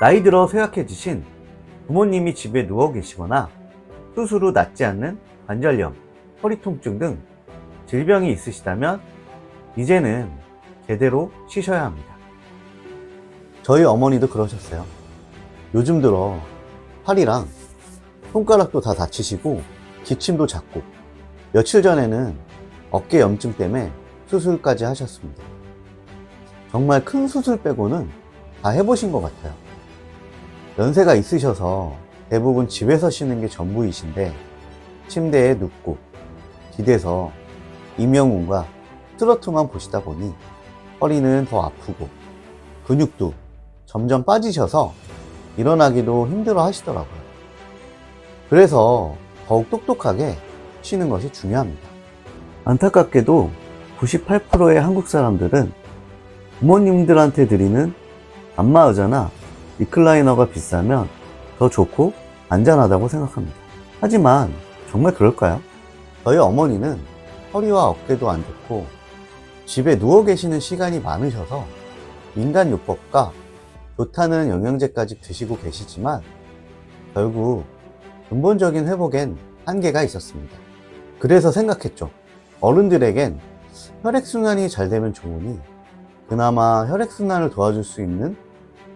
나이 들어 쇠약해지신 부모님이 집에 누워 계시거나 수술 후 낫지 않는 관절염, 허리 통증 등 질병이 있으시다면 이제는 제대로 쉬셔야 합니다. 저희 어머니도 그러셨어요. 요즘 들어 팔이랑 손가락도 다 다치시고 기침도 잦고 며칠 전에는 어깨 염증 때문에 수술까지 하셨습니다. 정말 큰 수술 빼고는 다 해보신 것 같아요. 연세가 있으셔서 대부분 집에서 쉬는 게 전부이신데 침대에 눕고 기대서 이명훈과 트로트만 보시다 보니 허리는 더 아프고 근육도 점점 빠지셔서 일어나기도 힘들어 하시더라고요. 그래서 더욱 똑똑하게 쉬는 것이 중요합니다. 안타깝게도 98%의 한국 사람들은 부모님들한테 드리는 안마의자나 리클라이너가 비싸면 더 좋고 안전하다고 생각합니다. 하지만 정말 그럴까요? 저희 어머니는 허리와 어깨도 안 좋고 집에 누워 계시는 시간이 많으셔서 민간요법과 좋다는 영양제까지 드시고 계시지만 결국 근본적인 회복엔 한계가 있었습니다. 그래서 생각했죠. 어른들에겐 혈액순환이 잘 되면 좋으니 그나마 혈액순환을 도와줄 수 있는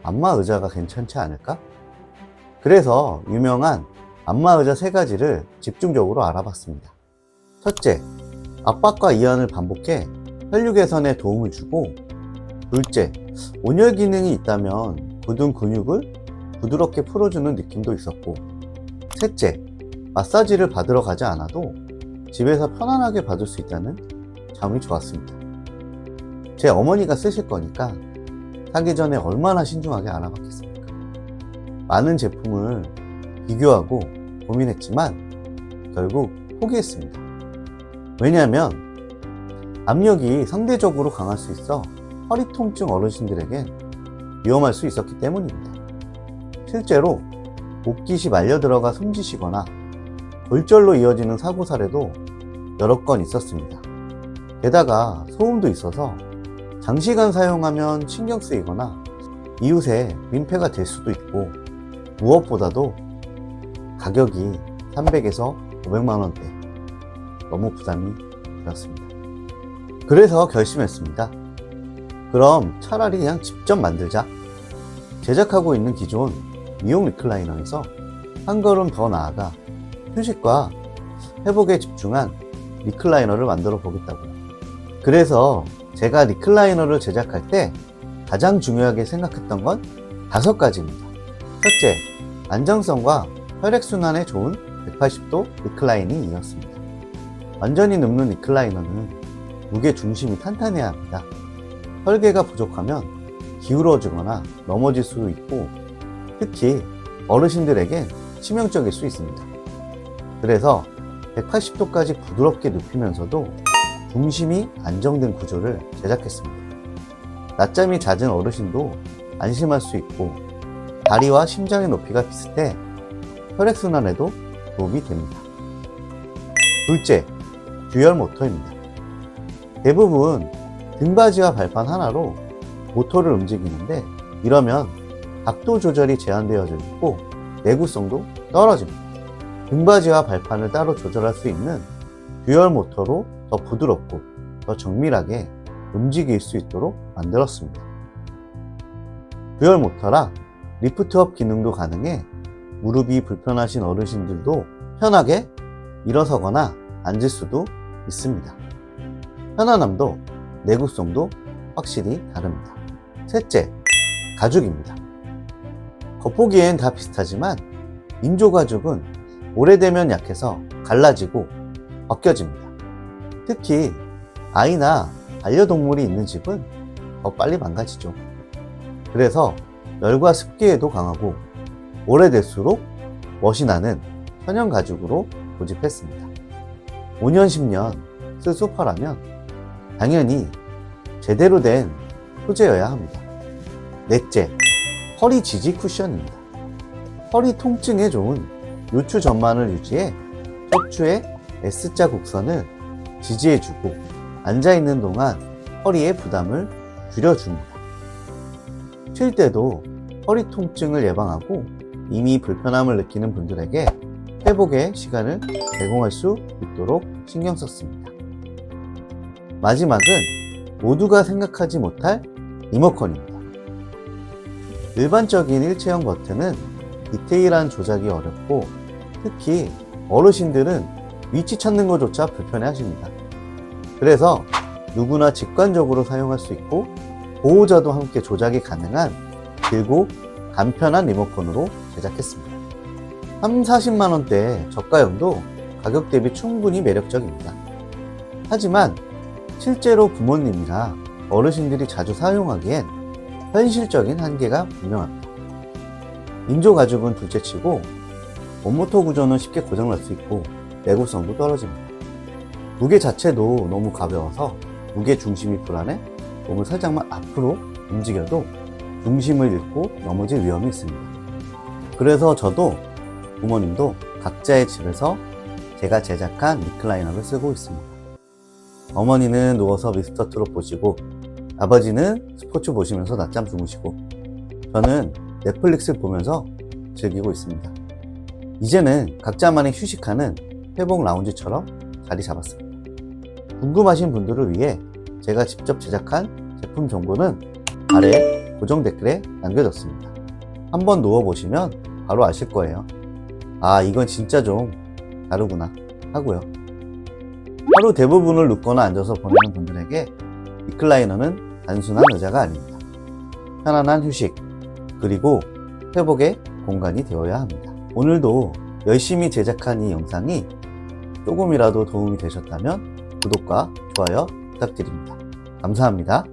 안마 의자가 괜찮지 않을까? 그래서 유명한 안마 의자 세 가지를 집중적으로 알아봤습니다. 첫째, 압박과 이완을 반복해 혈류 개선에 도움을 주고 둘째, 온열 기능이 있다면 굳은 근육을 부드럽게 풀어주는 느낌도 있었고 셋째, 마사지를 받으러 가지 않아도 집에서 편안하게 받을 수 있다는 점이 좋았습니다. 제 어머니가 쓰실 거니까 사기 전에 얼마나 신중하게 알아봤겠습니까? 많은 제품을 비교하고 고민했지만 결국 포기했습니다. 왜냐하면 압력이 상대적으로 강할 수 있어 허리 통증 어르신들에겐 위험할 수 있었기 때문입니다. 실제로 목깃이 말려 들어가 숨지시거나 골절로 이어지는 사고 사례도 여러 건 있었습니다. 게다가 소음도 있어서 장시간 사용하면 신경 쓰이거나 이웃에 민폐가 될 수도 있고 무엇보다도 가격이 300에서 500만 원대 너무 부담이 되었습니다. 그래서 결심했습니다. 그럼 차라리 그냥 직접 만들자. 제작하고 있는 기존 미용 리클라이너에서 한 걸음 더 나아가 휴식과 회복에 집중한 리클라이너를 만들어 보겠다고요. 그래서 제가 리클라이너를 제작할 때 가장 중요하게 생각했던 건 다섯 가지입니다. 첫째, 안정성과 혈액순환에 좋은 180도 리클라이닝이었습니다. 완전히 눕는 리클라이너는 무게 중심이 탄탄해야 합니다. 설계가 부족하면 기울어지거나 넘어질 수 있고 특히 어르신들에겐 치명적일 수 있습니다. 그래서 180도까지 부드럽게 눕히면서도 중심이 안정된 구조를 제작했습니다. 낮잠이 잦은 어르신도 안심할 수 있고 다리와 심장의 높이가 비슷해 혈액순환에도 도움이 됩니다. 둘째, 듀얼 모터입니다. 대부분 등받이와 발판 하나로 모터를 움직이는데 이러면 각도 조절이 제한되어져 있고 내구성도 떨어집니다. 등받이와 발판을 따로 조절할 수 있는 듀얼 모터로 더 부드럽고 더 정밀하게 움직일 수 있도록 만들었습니다. 듀얼 모터라 리프트업 기능도 가능해 무릎이 불편하신 어르신들도 편하게 일어서거나 앉을 수도 있습니다. 편안함도 내구성도 확실히 다릅니다. 셋째, 가죽입니다. 겉보기엔 다 비슷하지만 인조 가죽은 오래되면 약해서 갈라지고 벗겨집니다. 특히 아이나 반려동물이 있는 집은 더 빨리 망가지죠. 그래서 열과 습기에도 강하고 오래될수록 멋이 나는 천연 가죽으로 고집했습니다. 5년, 10년 쓸 소파라면 당연히 제대로 된 소재여야 합니다. 넷째, 허리 지지 쿠션입니다. 허리 통증에 좋은 요추 전만을 유지해 척추의 S자 곡선을 지지해주고 앉아있는 동안 허리의 부담을 줄여줍니다. 쉴 때도 허리 통증을 예방하고 이미 불편함을 느끼는 분들에게 회복의 시간을 제공할 수 있도록 신경 썼습니다. 마지막은 모두가 생각하지 못할 리모컨입니다. 일반적인 일체형 버튼은 디테일한 조작이 어렵고 특히 어르신들은 위치 찾는 것조차 불편해 하십니다. 그래서 누구나 직관적으로 사용할 수 있고 보호자도 함께 조작이 가능한 길고 간편한 리모컨으로 제작했습니다. 3, 40만 원대 저가형도 가격 대비 충분히 매력적입니다. 하지만 실제로 부모님이나 어르신들이 자주 사용하기엔 현실적인 한계가 분명합니다. 인조 가죽은 둘째 치고 원모터 구조는 쉽게 고장날 수 있고 내구성도 떨어집니다. 무게 자체도 너무 가벼워서 무게 중심이 불안해 몸을 살짝만 앞으로 움직여도 중심을 잃고 넘어질 위험이 있습니다. 그래서 저도 부모님도 각자의 집에서 제가 제작한 리클라이너를 쓰고 있습니다. 어머니는 누워서 미스터 트롯 보시고 아버지는 스포츠 보시면서 낮잠 주무시고 저는 넷플릭스를 보면서 즐기고 있습니다. 이제는 각자만의 휴식하는 회복 라운지처럼 자리 잡았습니다. 궁금하신 분들을 위해 제가 직접 제작한 제품 정보는 아래 고정 댓글에 남겨뒀습니다. 한번 누워보시면 바로 아실 거예요. 아, 이건 진짜 좀 다르구나 하고요. 하루 대부분을 눕거나 앉아서 보내는 분들에게 리클라이너는 단순한 의자가 아닙니다. 편안한 휴식, 그리고 회복의 공간이 되어야 합니다. 오늘도 열심히 제작한 이 영상이 조금이라도 도움이 되셨다면 구독과 좋아요 부탁드립니다. 감사합니다.